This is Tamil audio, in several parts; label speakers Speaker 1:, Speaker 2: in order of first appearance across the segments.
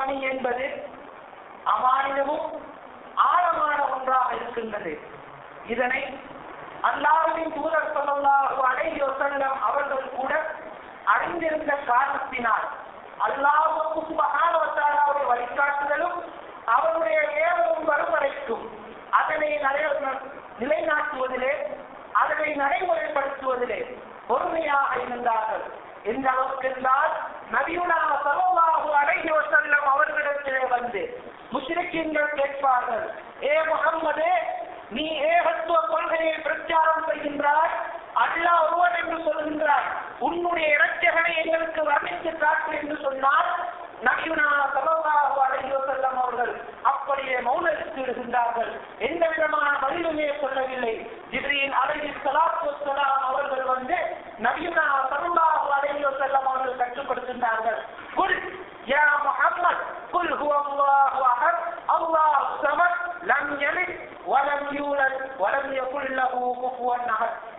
Speaker 1: பணி என்பது அமானிதமும் ஆழமான ஒன்றாக இருக்கின்றது. இதனை அல்லாவின் தூதர் ஸல்லல்லாஹு அலைஹி அவர்கள் கூட அறிந்திருந்த காரணத்தினால் அல்லாஹ்வுக்கு மகானவத்தாராவுடைய வழிகாட்டுதலும் அவருடைய ஏவலும் வரும் வரைக்கும் அதனை நிறைய- நிலைநாட்டுவதிலே அதனை நடைமுறைப்படுத்துவதிலே பொறுமையாக இருந்தார்கள். இந்த அளவுக்கு என்றால் நபியுனா ஸல்லல்லாஹு அலைஹி வஸல்லம் அவர்களிடத்திலே வந்து முஸ்லிம்கள் கேட்பார்கள். ஏ முகம்மதே நீ ஏகத்துவ கொள்கையை பிரச்சாரம் செய்கின்றாய் அல்லாஹ் ஒருவன் என்று சொல்கின்றாய் உன்னுடைய இரட்சகனை எங்களுக்கு வர்ணித்து காட்டு என்று சொன்னால் நபியுனா ஸல்லல்லாஹு அலைஹி வஸல்லம் அவர்கள் அப்படியே மௌனத்துக்கு விடுகின்றார்கள் எந்த விதமான பதிலுமே சொல்லவில்லை. ஜிப்ரீல் அலைஹி ஸலாத்து வஸ்ஸலாம் அவர்கள் வந்து நபியுனா ہے نہ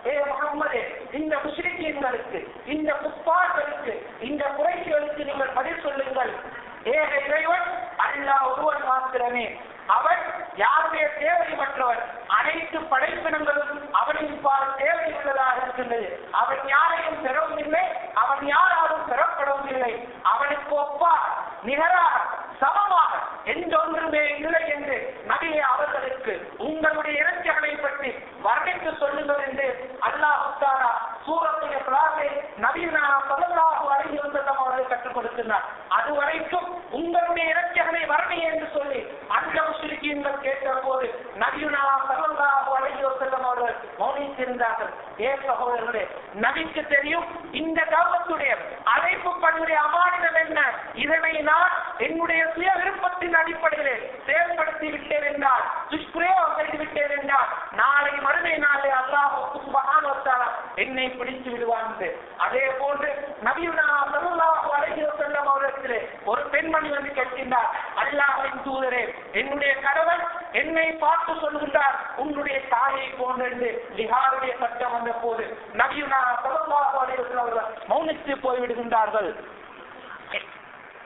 Speaker 1: கொண்டிருக்கின்றார்கள்.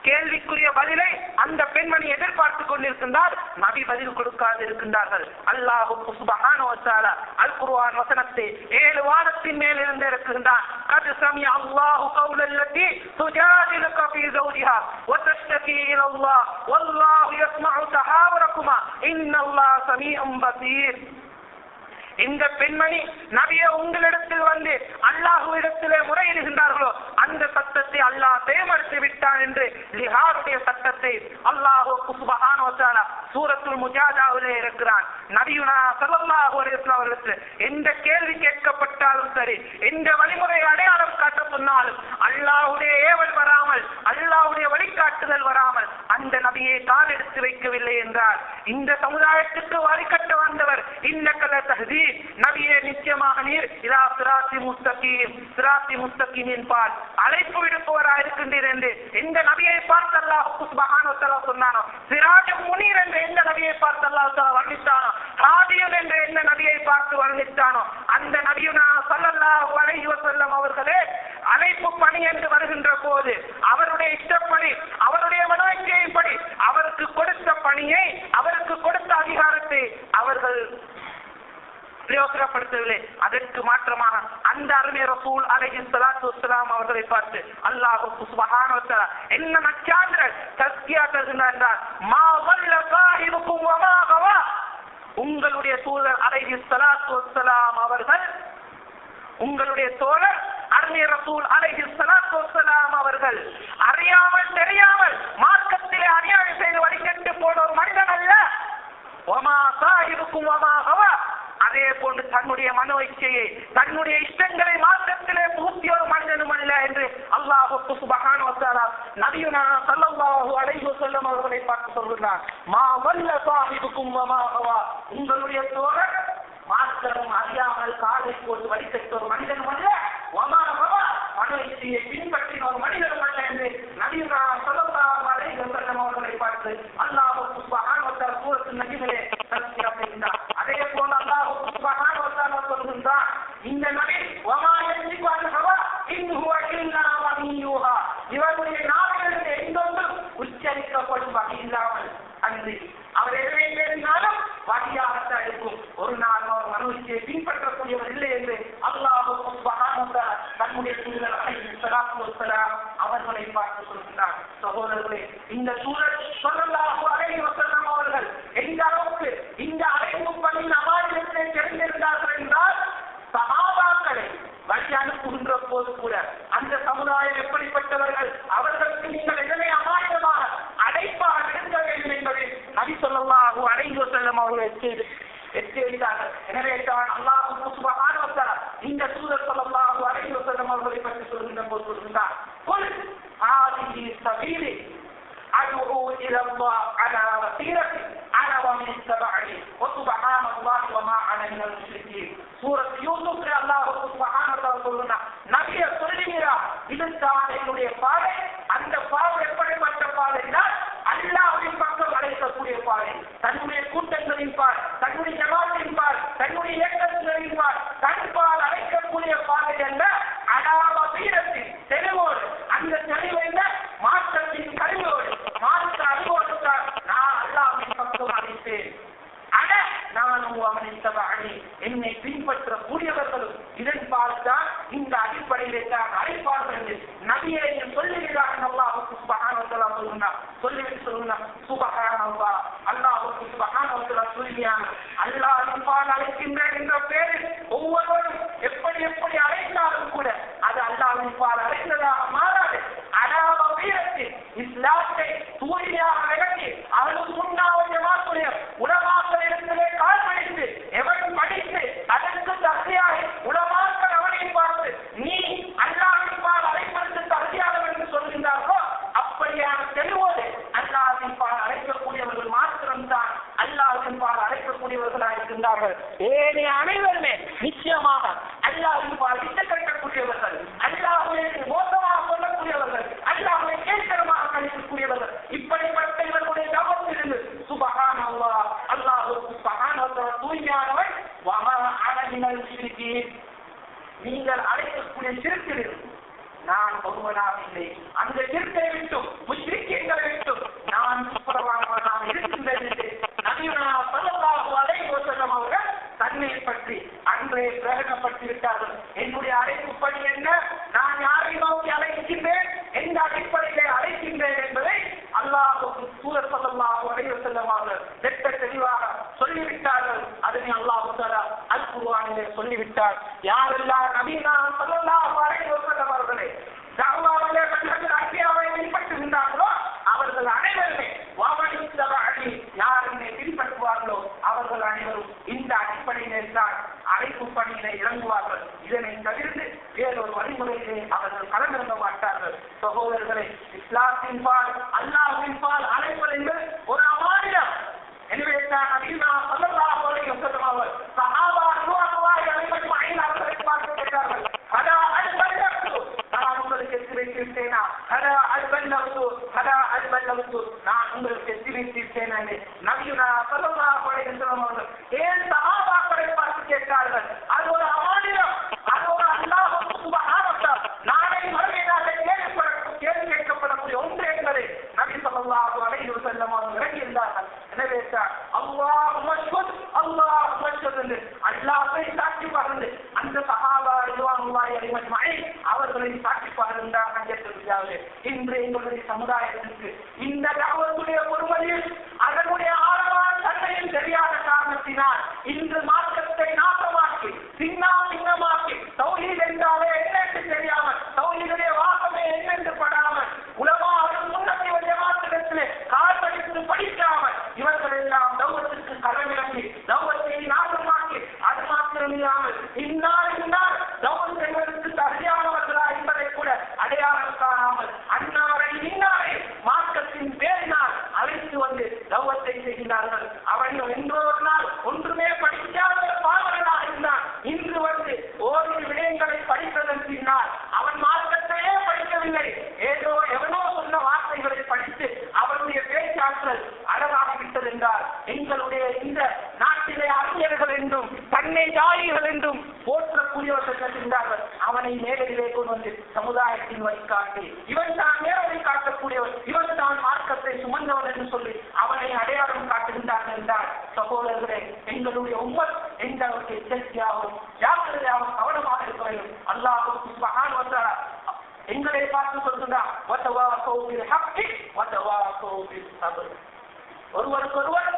Speaker 1: கேள்விக்குரிய பதிலை அந்த பெண்மணி எதிர்பார்த்து கொண்டிருக்கின்றார். நபி பதில் கொடுக்காது இருக்கின்றார்கள் அல்லாஹு சுபஹான அல் குருவான் வசனத்தை ஏழு வாரத்தின் மேல் இருந்து இருக்கின்றான் கது சமி அல்லாஹு கவுலல்லதி துஜாதிலுக ஃபீ ஜௌஜிஹா வ தஷ்தகி இல அல்லாஹ் வல்லாஹு இந்த பெண்மணி நபிய உங்களிடத்தில் வந்து அல்லாஹு அல்லாஹுவிடத்திலே முறையிடுகின்றார்களோ? அந்த சத்தத்தை அல்லாஹ் தேமறுத்து விட்டான் என்று லிஹாருடைய சட்டத்தை அல்லாஹு சுபஹானஹு வ தஆலா சூரத்துல் முஜாதாவிலே இருக்கிறான் நபியுனா ஸல்லல்லாஹு அலைஹி அவர்களுக்கு எந்த கேள்வி கேட்கப்பட்டாலும் சரி எந்த வழிமுறை அடையாளம் காட்ட சொன்னாலும் அல்லாஹுடைய ஏவல் வராமல் அல்லாஹுடைய வழிகாட்டுதல் வராமல் அந்த நபியை தான் எடுத்து வைக்கவில்லை என்றால் இந்த சமுதாயத்துக்கு வழிகட்ட வந்தவர் இந்த கல தகுதி நபியே நிச்சயமாக நீர். இதா சிராத்தி முஸ்தகீம். சிராத்தி முஸ்தகீமின் பால். அழைப்பு விடுப்பவராக இருக்கின்றீர் என்று எந்த நபியை பார்த்து அல்லாஹ் சொன்னானோ? சிராஜ முனீர் என்று எந்த நபியை பார்த்து அல்லாஹ் வர்ணித்தானோ? ஹாதியன் என்று எந்த நபியை பார்த்து வர்ணித்தானோ? அந்த நபியுனா சொல்லல்லா அலைஹி வஸல்லம் அவர்களே அழைப்பு பணி என்று வருகின்ற போது அவருடைய இஷ்டப்படி அவருடைய மனோக்கியைப்படி அவருக்கு கொடுத்த பணியை அவருக்கு கொடுத்த அதிகாரத்தை அவர்கள் பிரயோசனப்படுத்தவில்லை. அதற்கு மாற்றமாக அந்த அருமை ரசூல் அலையின் சலாத்து அவர்களை பார்த்து அல்லாஹ் சுப்ஹானஹு என்ன நச்சாந்திரன் தஸ்கியா தருகிறார் என்றால் மா வல்ல சாஹிபுக்கும் வமாகவா உங்களுடைய தூதர் அலைஹி சலாத்து வசலாம் அவர்கள் உங்களுடைய தோழர் அருமை ரசூல் அலைஹி சலாத்து வசலாம் அவர்கள் அறியாமல் தெரியாமல் மார்க்கத்திலே அநியாயம் செய்து வழிகட்டு போன ஒரு மனிதன் அல்ல ஒமா சாஹிபுக்கும் ஒமா ஹவா அதே போன்று தன்னுடைய மனோ இச்சையை தன்னுடைய இஷ்டங்களை மாற்றத்திலே பூர்த்தி ஒரு மனிதனும் அல்ல என்று அல்லாஹு சுபஹானஹு வ தஆலா நபியுனா ஸல்லல்லாஹு அலைஹி அவர்களை பார்த்து சொல்கிறார் மா வல்ல சாஹிபுக்கும் உங்களுடைய தோழர் سبيلي. أدعو إلى الله على بصيرتي. أنا ومن اتبعني. وسبحان الله وما أنا من المشركين. سورة يوسف الله سبحانه وتعالى نبي سنميرا إذا ஏழு அனைவருமே நிச்சயமாக அல்லாவின் திட்டம் கட்டக்கூடியவர்கள் அல்லாவை மோசமாக சொல்லக்கூடியவர்கள் அல்லாவை கேட்கரமாக கணிக்கக்கூடியவர்கள் இப்படிப்பட்ட இவர்களுடைய தவத்திலிருந்து சுபகான் அல்லா அல்லாஹ் சுபகான் தூய்மையானவன் வம அழகினல் சிறுக்கி நீங்கள் அழைக்கக்கூடிய சிறுக்கிலிருந்து நான் ஒருவனாக இல்லை. அந்த இருட்டை விட்டும் முஸ்லிக்கங்களை விட்டும் நான் சுப்பரவானவனாக இருக்கின்றேன் நபிவனாக தன்னை பற்றி அன்றே பிரகடனப்பட்டிருக்கிறார்கள் என்னுடைய அழைப்பு பணி என்ன? நான் யாரை நோக்கி அழைக்கின்றேன்? எந்த அடிப்படையிலே அழைக்கின்றேன் என்பதை அல்லாஹுக்கு சூழல் சொல்லமாக அடைவு செல்லமாக வெட்ட தெளிவாக சொல்லிவிட்டார்கள். அதனை அல்லாஹு அல் குருவானிலே சொல்லிவிட்டார். யாரெல்லாம் ابدا இந்த தாவத்துடைய பொறுமதியில் அதன் அன்னையாளிகள் என்றும் போற்றக்கூடியவர்கள் கருதுகின்றார்கள் அவனை மேலதிலே கொண்டு வந்து சமுதாயத்தின் வழி காட்டி இவன் தான் நேரத்தை காட்டக்கூடியவன் இவன் தான் மார்க்கத்தை சுமந்தவன் என்று சொல்லி அவனை அடையாளம் காட்டுகின்றார்கள் என்றால் சகோதரர்களே எங்களுடைய உம்மத் எந்த அளவுக்கு எச்சரிக்கையாகவும் ஜாக்கிரதையாகவும் கவனமாக இருக்க வேண்டும் அல்லாஹுக்கு மகான் வந்தாரா எங்களை பார்த்து சொல்கின்றார் ஒருவருக்கு ஒருவர்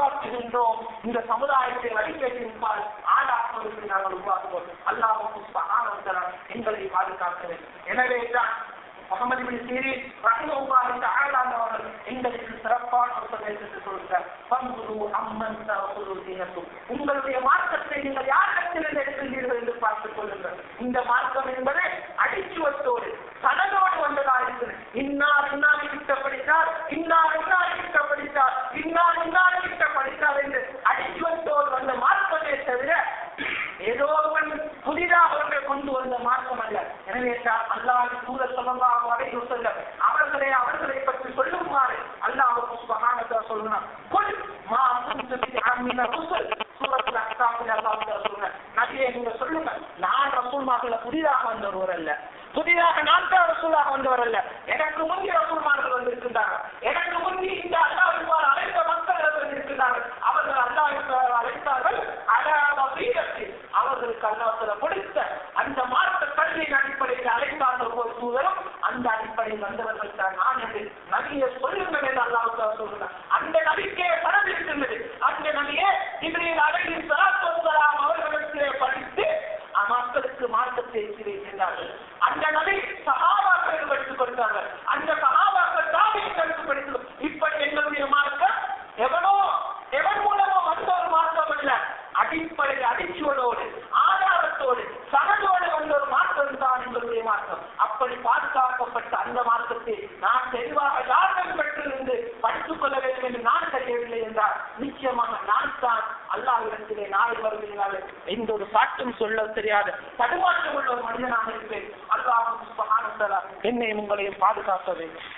Speaker 1: உருவாக்குகின்றோம். இந்த சமுதாயத்தை வழிகேட்டிருந்தால் ஆளாக்குவதற்கு நாங்கள் உருவாக்குவோம். அல்லாவுக்கு சகானத்தரம் எங்களை பாதுகாக்க எனவே தான் முகமது பின் சீரி ரஹ்மல்லாஹு தஆலா அவர்கள் எங்களுக்கு சிறப்பான ஒரு சந்தேகத்தை பங்குரு அம்மன் தகுரு தீனத்தும். உங்களுடைய மார்க்கத்தை நீங்கள் யார் இடத்திலிருந்து எடுக்கின்றீர்கள் என்று பார்த்துக் கொள்ளுங்கள். இந்த மார்க்கம் என்பது அடிச்சுவத்தோடு கடலோடு வந்ததாக இருக்கிறது. இன்னா ஒன்றும் சொல்ல தெரியாது. படுபாற்றம் உள்ள ஒரு மனிதனாக இருப்பேன். அல்லாஹ் என்னை உங்களையும் பாதுகாக்க வேண்டும்